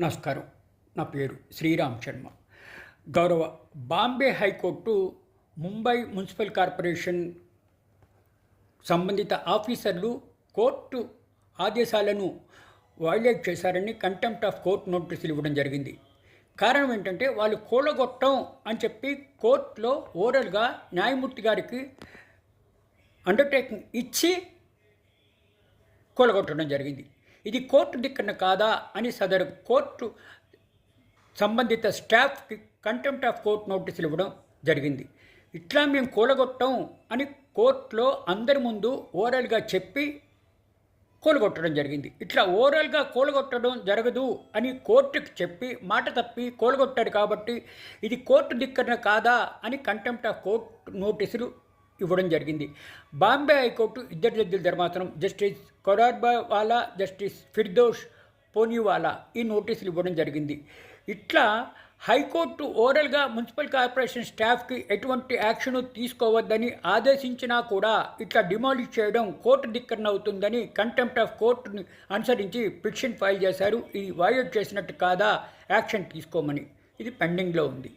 నమస్కారం. నా పేరు శ్రీరామ్ శర్మ. గౌరవ Bombay high court Mumbai municipal corporation సంబంధిత ఆఫీసర్లు కోర్టు ఆదేశాలను వైలేట్ చేశారని కంటెంప్ట్ ఆఫ్ కోర్ట్ నోటీసులు ఇవ్వడం జరిగింది. కారణం ఏంటంటే వాళ్ళు కూలగొట్టం అని చెప్పి కోర్టులో ఓరల్గా న్యాయమూర్తి గారికి అండర్టేకింగ్ ఇచ్చి కూలగొట్టడం జరిగింది. ఇది కోర్టు దిక్కన కాదా అని సదరు కోర్టు సంబంధిత స్టాఫ్కి కంటెంప్ట్ ఆఫ్ కోర్టు నోటీసులు ఇవ్వడం జరిగింది. ఇట్లా మేము కూలగొట్టం అని కోర్టులో అందరి ముందు ఓరల్గా చెప్పి కూలగొట్టడం జరిగింది. ఇట్లా ఓరల్గా కూలగొట్టడం జరగదు అని కోర్టుకి చెప్పి మాట తప్పి కూలగొట్టాడు కాబట్టి ఇది కోర్టు దిక్కన కాదా అని కంటెంప్ట్ ఆఫ్ కోర్టు నోటీసులు ఇవ్వడం జరిగింది. బాంబే హైకోర్టు ఇద్దరు జడ్జిల ధర్మాసనం జస్టిస్ కొరార్బావాలా జస్టిస్ ఫిర్దోష్ పోనీవాలా ఈ నోటీసులు ఇవ్వడం జరిగింది. ఇట్లా హైకోర్టు ఓరల్గా మున్సిపల్ కార్పొరేషన్ స్టాఫ్కి ఎటువంటి యాక్షన్ తీసుకోవద్దని ఆదేశించినా కూడా ఇట్లా డిమాలిష్ చేయడం కోర్టు ధిక్కరణ అవుతుందని కంటెంప్ట్ ఆఫ్ కోర్టుని అనుసరించి పిటిషన్ ఫైల్ చేశారు. ఇది వాయిడ్ చేసినట్టు కాదా? యాక్షన్ తీసుకోమని. ఇది పెండింగ్లో ఉంది.